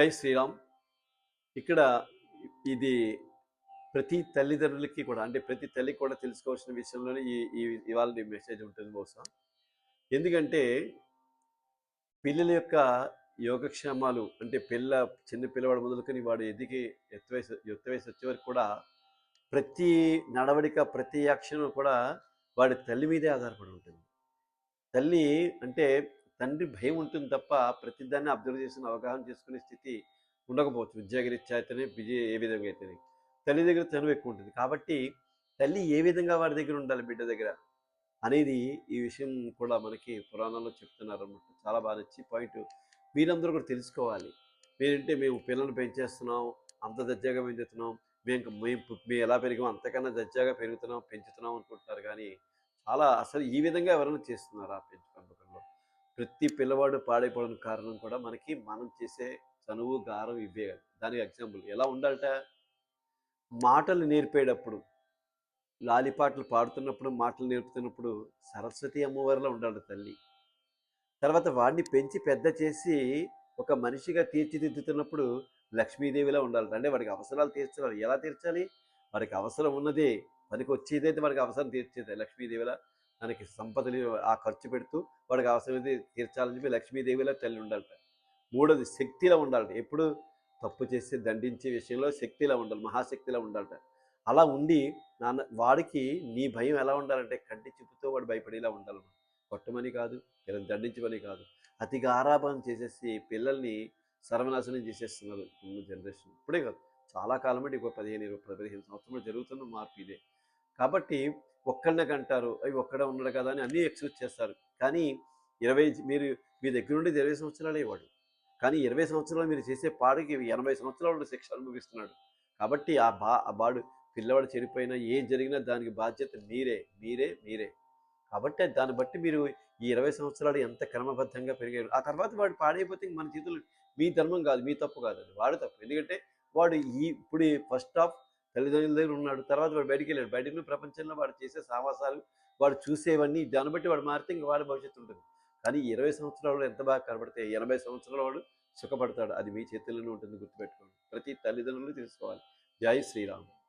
జై శ్రీరామ్. ఇక్కడ ఇది ప్రతి తల్లిదండ్రులకి కూడా అంటే ప్రతి తల్లికి కూడా తెలుసుకోవాల్సిన విషయంలోనే ఈ ఈ ఇవాళ మెసేజ్ ఉంటుంది బహుశా. ఎందుకంటే పిల్లల యొక్క యోగక్షేమాలు అంటే పిల్ల చిన్న పిల్లవాడు మొదలుకొని వాడు ఎదిగి ఎత్తు వయసు ఎత్తు వయసు వచ్చే వరకు కూడా ప్రతి నడవడిక ప్రతి యాక్షన్ కూడా వాడి తల్లి మీదే ఆధారపడి ఉంటుంది. తల్లి అంటే తండ్రి భయం ఉంటుంది తప్ప ప్రతిదాన్ని అబ్జర్వ్ చేసిన అవగాహన చేసుకునే స్థితి ఉండకపోవచ్చు. ఉద్యోగరీత్యా అయితేనే బిజీ ఏ విధంగా అయితేనే. తల్లి దగ్గర చనువు ఎక్కువ ఉంటుంది. కాబట్టి తల్లి ఏ విధంగా వాడి దగ్గర ఉండాలి బిడ్డ దగ్గర అనేది ఈ విషయం కూడా మనకి పురాణాల్లో చెప్తున్నారు అనమాట చాలా బాగా నచ్చి పాయింట్ మీరందరూ కూడా తెలుసుకోవాలి. మీరంటే మేము పిల్లల్ని పెంచేస్తున్నాం అంత దర్జాగా పెంచుతున్నాం మేము మేము మేము ఎలా పెరిగాం అంతకన్నా దర్జాగా పెరుగుతున్నాం పెంచుతున్నాం అనుకుంటున్నారు కానీ చాలా అసలు ఈ విధంగా ఎవరైనా చేస్తున్నారు పెంచు ప్రతి పిల్లవాడు పాడైపోవడం కారణం కూడా మనకి మనం చేసే చనువు గారం ఇవే దానికి ఎగ్జాంపుల్ ఎలా ఉండాలట? మాటలు నేర్పేటప్పుడు లాలిపాటలు పాడుతున్నప్పుడు మాటలు నేర్పుతున్నప్పుడు సరస్వతి అమ్మవారిలో ఉండాలి తల్లి. తర్వాత వాడిని పెంచి పెద్ద చేసి ఒక మనిషిగా తీర్చిదిద్దుతున్నప్పుడు లక్ష్మీదేవిలా ఉండాలి అంటే వాడికి అవసరాలు తీర్చాలి. ఎలా తీర్చాలి? వాడికి అవసరం ఉన్నదే పనికి వచ్చేదైతే వాడికి అవసరం తీర్చేది లక్ష్మీదేవిలా. మనకి సంపదని ఆ ఖర్చు పెడుతూ వాడికి అవసరమైతే తీర్చాలని చెప్పి లక్ష్మీదేవిలా తల్లి ఉండాలట మూడోది శక్తిలా ఉండాలట. ఎప్పుడు తప్పు చేసి దండించే విషయంలో శక్తిలా ఉండాలి మహాశక్తిలా ఉండాలట. అలా ఉండి నాన్న వాడికి నీ భయం ఎలా ఉండాలంటే కంటి చూపుతో వాడు భయపడేలా ఉండాలి. కొట్టమని కాదు పిల్లల్ని దండించమని కాదు. అతిగా ఆరాపణ చేసేసి పిల్లల్ని సర్వనాశనం చేసేస్తున్నారు ఉన్న జనరేషన్. ఇప్పుడే కాదు చాలా కాలం అంటే ఒక పదిహేను ఇరవై పదిహేను సంవత్సరాలు జరుగుతున్న మార్పు ఇదే. కాబట్టి ఒక్కళ్ళకి అంటారు అవి ఒక్కడే ఉన్నాడు కదా అని అన్నీ ఎక్స్క్యూజ్ చేస్తారు. కానీ ఇరవై మీరు మీ దగ్గర ఉండేది ఇరవై సంవత్సరాలే వాడు. కానీ ఇరవై సంవత్సరాలు మీరు చేసే పాడికి ఎనభై సంవత్సరాలు శిక్ష అనుభవిస్తున్నాడు. కాబట్టి ఆ బా ఆ బాడు పిల్లవాడు చనిపోయినా ఏం జరిగినా దానికి బాధ్యత మీరే మీరే మీరే. కాబట్టి దాన్ని బట్టి మీరు ఈ ఇరవై సంవత్సరాలు ఎంత క్రమబద్ధంగా పెరిగారు. ఆ తర్వాత వాడు పాడైపోతే మన చేతులు మీ ధర్మం కాదు మీ తప్పు కాదు అది. వాడు తప్పు. ఎందుకంటే వాడు ఈ ఇప్పుడు ఫస్ట్ ఆఫ్ తల్లిదండ్రుల దగ్గర ఉన్నాడు. తర్వాత వాడు బయటికి వెళ్ళాడు బయటికి ప్రపంచంలో వాడు చేసే సావాసాలు వాడు చూసేవన్నీ దాన్ని బట్టి వాడు మారితే ఇంకా వాడి భవిష్యత్తు ఉంటుంది. కానీ ఇరవై సంవత్సరాలు ఎంత బాగా కనబడితే ఎనభై సంవత్సరాల వాడు సుఖపడతాడు. అది మీ చేతుల్లోనే ఉంటుంది గుర్తుపెట్టుకోండి. ప్రతి తల్లిదండ్రులు తెలుసుకోవాలి. జై శ్రీరామ్.